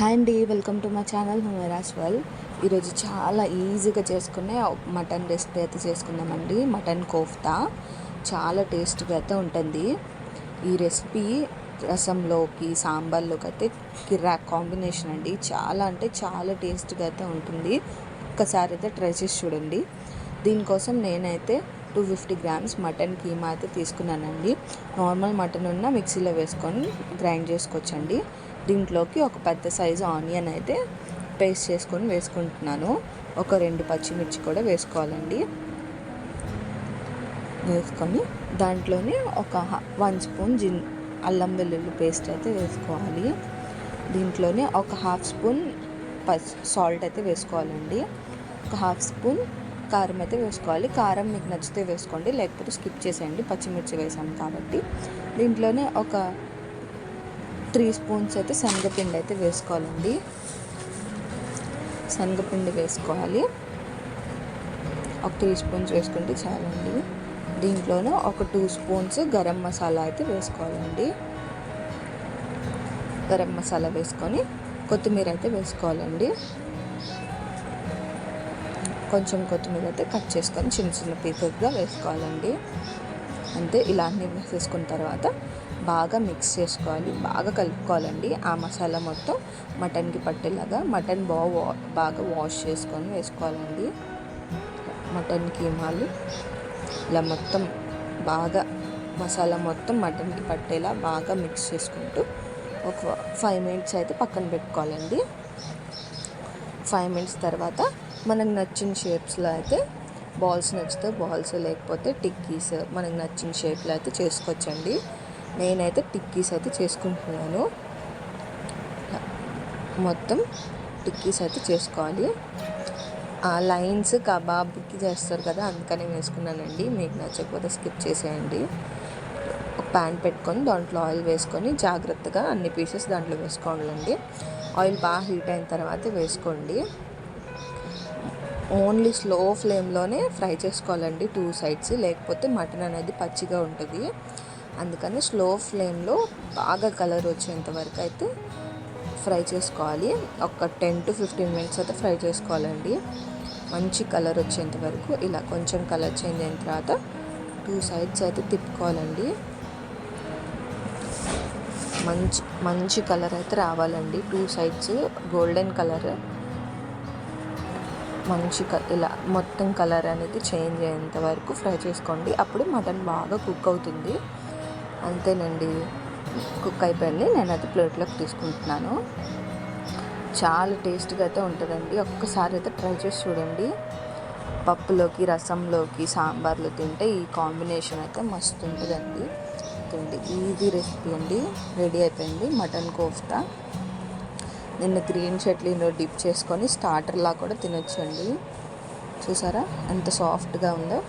Hi అండి welcome to my channel హుమరాస్ వల్. ఈరోజు చాలా ఈజీగా చేసుకునే మటన్ రెసిపీ అయితే చేసుకుందామండి. మటన్ కోఫ్తా. చాలా టేస్ట్గా అయితే ఉంటుంది. ఈ రెసిపీ రసంలోకి సాంబార్లోకి అయితే కిరాక్ కాంబినేషన్ అండి. చాలా అంటే చాలా టేస్ట్గా అయితే ఉంటుంది. ఒక్కసారి అయితే ట్రై చేసి చూడండి. దీనికోసం నేనైతే two fifty grams mutton keema అయితే తీసుకున్నానండి. నార్మల్ మటన్ ఉన్న మిక్సీలో వేసుకొని గ్రైండ్ చేసుకోవచ్చండి. దీంట్లోకి ఒక పెద్ద సైజు ఆనియన్ అయితే పేస్ట్ చేసుకొని వేసుకుంటున్నాను. ఒక రెండు పచ్చిమిర్చి కూడా వేసుకోవాలండి. వేసుకొని దాంట్లోనే ఒక వన్ స్పూన్ జిన్ అల్లం వెల్లుల్లి పేస్ట్ అయితే వేసుకోవాలి. దీంట్లోనే ఒక హాఫ్ స్పూన్ పస్ సాల్ట్ అయితే వేసుకోవాలండి. ఒక హాఫ్ స్పూన్ కారం అయితే వేసుకోవాలి. కారం మీకు నచ్చితే వేసుకోండి లేకపోతే స్కిప్ చేసేయండి. పచ్చిమిర్చి వేసాం కాబట్టి. దీంట్లోనే ఒక త్రీ స్పూన్స్ అయితే శనగపిండి అయితే వేసుకోవాలండి. శనగపిండి వేసుకోవాలి. ఒక త్రీ స్పూన్స్ వేసుకుంటే చాలండి. దీంట్లోనే ఒక టూ స్పూన్స్ గరం మసాలా అయితే వేసుకోవాలండి. గరం మసాలా వేసుకొని కొత్తిమీర అయితే వేసుకోవాలండి. కొంచెం కొత్తిమీర అయితే కట్ చేసుకొని చిన్న చిన్న పీసెస్గా వేసుకోవాలండి. అంతే ఇలా అన్నీ వేసేసుకున్న తర్వాత బాగా మిక్స్ చేసుకోవాలి. బాగా కలుపుకోవాలండి. ఆ మసాలా మొత్తం మటన్కి పట్టేలాగా మటన్ బాగా బాగా వాష్ చేసుకొని వేసుకోవాలండి. మటన్ కీమాలు ఇలా మొత్తం బాగా మసాలా మొత్తం మటన్కి పట్టేలా బాగా మిక్స్ చేసుకుంటూ ఒక ఫైవ్ మినిట్స్ అయితే పక్కన పెట్టుకోవాలండి. ఫైవ్ మినిట్స్ తర్వాత మనకు నచ్చిన షేప్స్లో అయితే బాల్స్ నచ్చితే బాల్స్ లేకపోతే టిక్కీస్ మనకు నచ్చిన షేప్లో అయితే చేసుకోవచ్చండి. నేనైతే టిక్కీస్ అయితే చేసుకుంటున్నాను. మొత్తం టిక్కీస్ అయితే చేసుకోవాలి. ఆ లైన్స్ కబాబ్కి చేస్తారు కదా అందుకని వేసుకున్నానండి. మీకు నచ్చకపోతే స్కిప్ చేసేయండి. ఒక ప్యాన్ పెట్టుకొని దాంట్లో ఆయిల్ వేసుకొని జాగ్రత్తగా అన్ని పీసెస్ దాంట్లో వేసుకోవాలండి. ఆయిల్ బాగా హీట్ అయిన తర్వాత వేసుకోండి. ఓన్లీ స్లో ఫ్లేమ్లోనే ఫ్రై చేసుకోవాలండి టూ సైడ్స్. లేకపోతే మటన్ అనేది పచ్చిగా ఉంటుంది. అందుకని స్లో ఫ్లేమ్లో బాగా కలర్ వచ్చేంత వరకు అయితే ఫ్రై చేసుకోవాలి. ఒక టెన్ టు ఫిఫ్టీన్ మినిట్స్ అయితే ఫ్రై చేసుకోవాలండి. మంచి కలర్ వచ్చేంత వరకు ఇలా కొంచెం కలర్ చేంజ్ అయిన తర్వాత టూ సైడ్స్ అయితే తిప్పుకోవాలండి. మంచి మంచి కలర్ అయితే రావాలండి. టూ సైడ్స్ గోల్డెన్ కలర్ మంచి ఇలా మొత్తం కలర్ అనేది చేంజ్ అయ్యేంత వరకు ఫ్రై చేసుకోండి. అప్పుడు మటన్ బాగా కుక్ అవుతుంది. అంతేనండి. కుక్ అయిపోయింది. నేను అది ప్లేట్లోకి తీసుకుంటున్నాను. చాలా టేస్ట్గా అయితే ఉంటుందండి. ఒక్కసారి అయితే ట్రై చేసి చూడండి. పప్పులోకి రసంలోకి సాంబార్లో తింటే ఈ కాంబినేషన్ అయితే మస్తు ఉంటుందండి. తిండి ఈజీ రెసిపీ అండి. రెడీ అయిపోయింది. మటన్ కోఫ్తా. నిన్న గ్రీన్ చట్నీలో డిప్ చేసుకొని స్టార్టర్లా కూడా తినొచ్చండి. చూసారా? ఎంత సాఫ్ట్గా ఉందో.